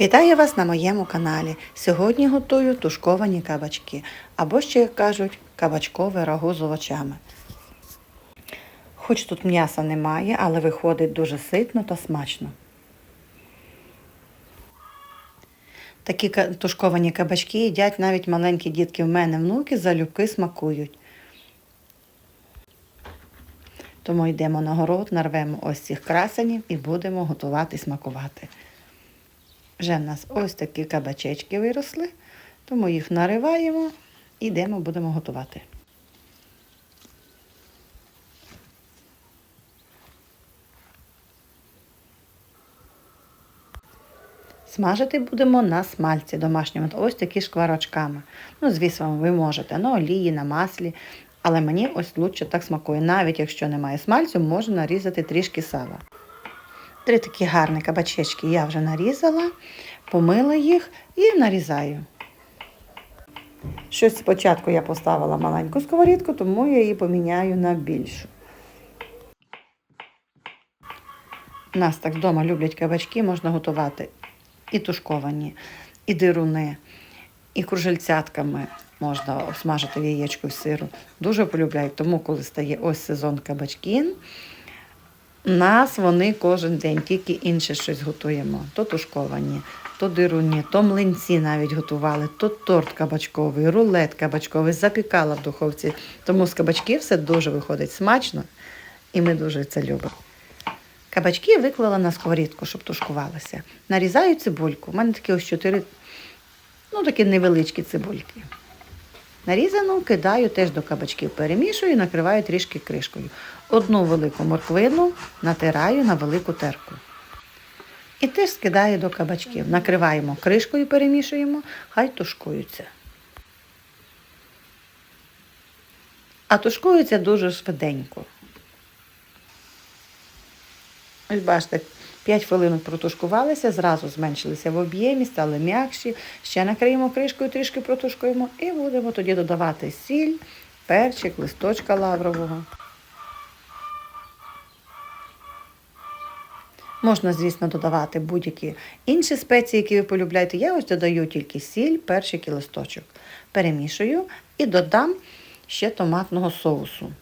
Вітаю вас на моєму каналі. Сьогодні готую тушковані кабачки, або ще як кажуть, кабачкове рагу з овочами. Хоч тут м'яса немає, але виходить дуже ситно та смачно. Такі тушковані кабачки їдять навіть маленькі дітки в мене, внуки залюбки смакують. Тому йдемо на город, нарвемо ось цих красенів і будемо готувати смакувати. Вже в нас ось такі кабачечки виросли, тому їх нариваємо і йдемо, будемо готувати. Смажити будемо на смальці домашньому, ось такі шкварочками. Ну, звісно, ви можете на олії, на маслі, але мені ось лучше так смакує. Навіть якщо немає смальцю, можна нарізати трішки сала. Три такі гарні кабачечки я вже нарізала, помила їх і нарізаю. Щось спочатку я поставила маленьку сковорідку, тому я її поміняю на більшу. У нас так вдома люблять кабачки, можна готувати і тушковані, і дируни, і кружельцятками можна обсмажити в яєчку в сиру. Дуже полюбляють, тому коли стає ось сезон кабачкін, у нас вони кожен день, тільки інше щось готуємо. То тушковані, то дируні, то млинці навіть готували, то торт кабачковий, рулет кабачковий, запікала в духовці. Тому з кабачків все дуже виходить смачно, і ми дуже це любимо. Кабачки виклала на сковорідку, щоб тушкувалися. Нарізаю цибульку. У мене такі ось чотири, ну такі невеличкі цибульки. Нарізану кидаю теж до кабачків, перемішую і накриваю трішки кришкою. Одну велику морквину натираю на велику терку. І теж скидаю до кабачків. Накриваємо кришкою, перемішуємо, хай тушкуються. А тушкуються дуже швиденько. Ось бачите, 5 хвилин протушкувалися, зразу зменшилися в об'ємі, стали м'якші. Ще накриємо кришкою, трішки протушкуємо і будемо тоді додавати сіль, перчик, листочка лаврового. Можна, звісно, додавати будь-які інші спеції, які ви полюбляєте. Я ось додаю тільки сіль, перчик і листочок. Перемішую і додам ще томатного соусу.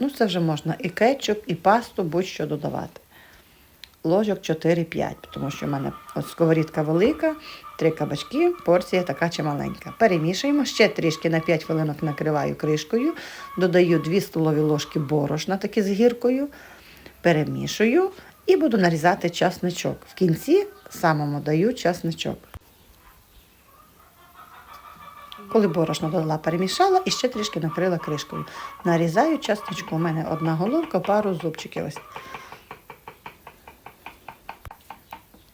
Ну, це вже можна і кетчуп, і пасту, будь-що додавати. Ложок 4-5, тому що в мене от сковорідка велика, три кабачки, порція така чималенька. Перемішуємо, ще трішки на 5 хвилинок накриваю кришкою, додаю 2 столові ложки борошна, такі з гіркою, перемішую і буду нарізати часничок. В кінці самому даю часничок. Коли борошно додала, перемішала і ще трішки накрила кришкою. Нарізаю часничку. У мене одна головка, пару зубчиків. Ось.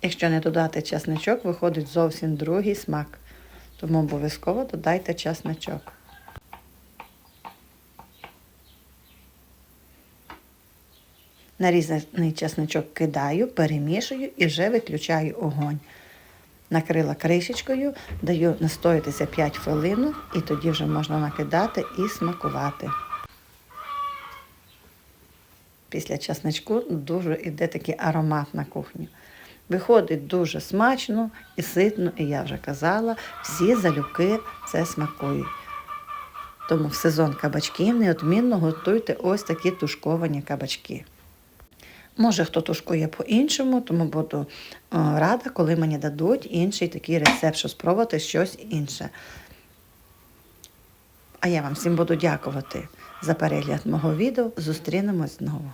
Якщо не додати часничок, виходить зовсім другий смак. Тому обов'язково додайте часничок. Нарізаний часничок кидаю, перемішую і вже виключаю огонь. Накрила кришечкою, даю настоятися 5 хвилин і тоді вже можна накидати і смакувати. Після часничку дуже йде такий аромат на кухню. Виходить дуже смачно і ситно, і я вже казала, всі залюбки це смакують. Тому в сезон кабачків неодмінно готуйте ось такі тушковані кабачки. Може, хто тушкує по-іншому, тому буду е, рада, коли мені дадуть інший такий рецепт, щоб спробувати щось інше. А я вам всім буду дякувати за перегляд мого відео. Зустрінемось знову.